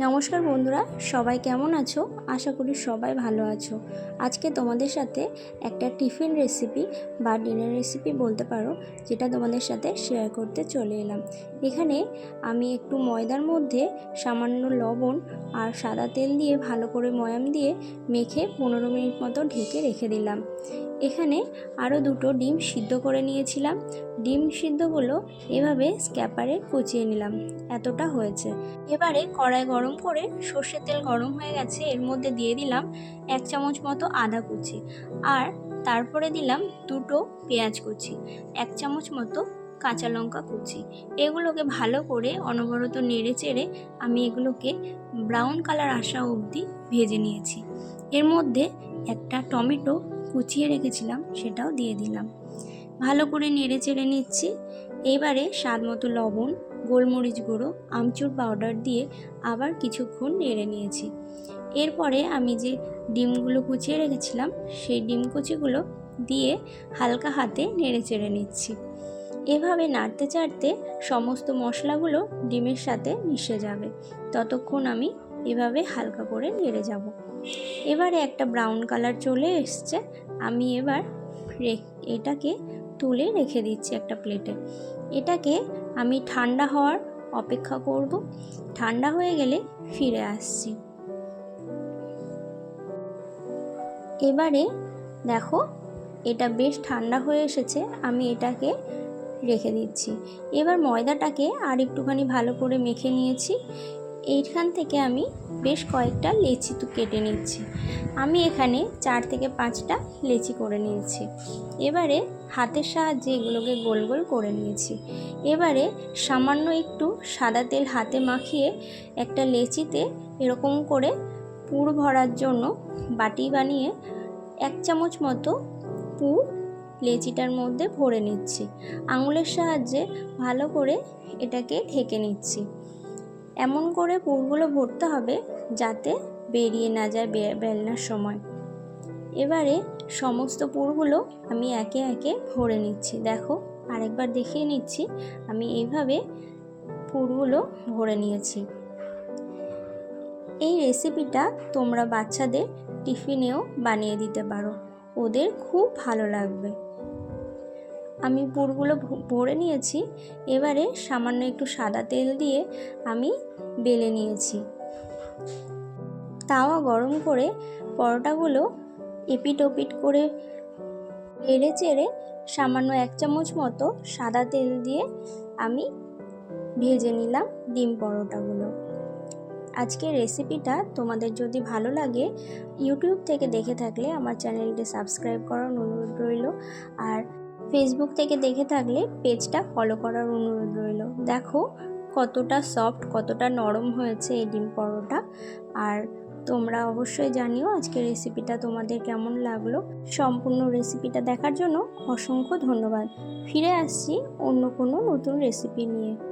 নমস্কার বন্ধুরা, সবাই কেমন আছো? আশা করি সবাই ভালো আছো। আজকে তোমাদের সাথে একটা টিফিন রেসিপি বা ডিনার রেসিপি বলতে পারো, যেটা তোমাদের সাথে শেয়ার করতে চলে এলাম। এখানে আমি একটু ময়দার মধ্যে সামান্য লবণ আর সাদা তেল দিয়ে ভালো করে ময়াম দিয়ে মেখে পনেরো মিনিট মতো ঢেকে রেখে দিলাম। এখানে আরও দুটো ডিম সিদ্ধ করে নিয়েছিলাম। ডিম সিদ্ধগুলো এভাবে স্ক্যাপারে কুচিয়ে নিলাম। এতটা হয়েছে। এবারে কড়াই গরম করে সর্ষের তেল গরম হয়ে গেছে, এর মধ্যে দিয়ে দিলাম এক চামচ মতো আদা কুচি। আর তারপরে দিলাম দুটো পেঁয়াজ কুচি, এক চামচ মতো কাঁচা লঙ্কা কুচি। এগুলোকে ভালো করে অনবরত নেড়ে চেড়ে আমি এগুলোকে ব্রাউন কালার আসা অবধি ভেজে নিয়েছি। এর মধ্যে একটা টমেটো কুচিয়ে রেখেছিলাম, সেটাও দিয়ে দিলাম। ভালো করে নেড়ে চেড়ে নিচ্ছি। এবারে স্বাদ মতো লবণ, গোলমরিচ গুঁড়ো, আমচুর পাউডার দিয়ে আবার কিছুক্ষণ নেড়ে নিয়েছি। এরপরে আমি যে ডিমগুলো কুচিয়ে রেখেছিলাম, সেই ডিম কুচিগুলো দিয়ে হালকা হাতে নেড়ে চেড়ে নিচ্ছি। এভাবে নাড়তে চাড়তে সমস্ত মশলাগুলো ডিমের সাথে মিশে যাবে। ততক্ষণ আমি এভাবে হালকা করে নেড়ে যাব। এবারে একটা ব্রাউন কালার চলে এসছে। আমি এবার এটাকে তুলে রেখে দিচ্ছি একটা প্লেটে এটাকে আমি ঠান্ডা হওয়ার অপেক্ষা করব। ঠান্ডা হয়ে গেলে ফিরে আসছি। এবারে দেখো, এটা বেশ ঠান্ডা হয়ে এসেছে, আমি এটাকে রেখে দিচ্ছি। এবার ময়দাটাকে আর একটুখানি ভালো করে মেখে নিয়েছি। এইখান থেকে আমি বেশ কয়েকটা লেচি তো কেটে নিচ্ছি। আমি এখানে চার থেকে পাঁচটা লেচি করে নিয়েছি। এবারে হাতের সাহায্যে এগুলোকে গোল গোল করে নিয়েছি। এবারে সামান্য একটু সাদা তেল হাতে মাখিয়ে একটা লেচিতে এরকম করে পুর ভরার জন্য বাটি বানিয়ে এক চামচ মতো পুর লেচিটার মধ্যে ভরে নিচ্ছি। আঙুলের সাহায্যে ভালো করে এটাকে ঢেকে নিচ্ছি। এমন করে পুরগুলো ভরতে হবে যাতে বেরিয়ে না যায় বেলনার সময়। এবারে সমস্ত পুরগুলো আমি একে একে ভরে নিচ্ছি। দেখো, আরেকবার দেখিয়ে নিচ্ছি। আমি এইভাবে পুরগুলো ভরে নিয়েছি। এই রেসিপিটা তোমরা বাচ্চাদের টিফিনেও বানিয়ে দিতে পারো। ওদের খুব ভালো লাগবে। আমি পুরগুলো ভরে নিয়েছি। এবারে সামান্য একটু সাদা তেল দিয়ে আমি বেলে নিয়েছি। তাওয়া গরম করে পরোটাগুলো এপিট ওপিট করে এড়ে চেড়ে সামান্য এক চামচ মতো সাদা তেল দিয়ে আমি ভেজে নিলাম ডিম পরোটাগুলো। আজকের রেসিপিটা তোমাদের যদি ভালো লাগে, ইউটিউব থেকে দেখে থাকলে আমার চ্যানেলটি সাবস্ক্রাইব করার অনুরোধ রইল। আর ফেসবুক থেকে দেখে থাকলে পেজটা ফলো করার অনুরোধ রইল। দেখো কতটা সফট কতটা নরম হয়েছে এই ডিম পরোটা। আর তোমরা অবশ্যই জানিও আজকের রেসিপিটা তোমাদের কেমন লাগল। সম্পূর্ণ রেসিপিটা দেখার জন্য অসংখ্য ধন্যবাদ। ফিরে আসছি অন্য কোনো নতুন রেসিপি নিয়ে।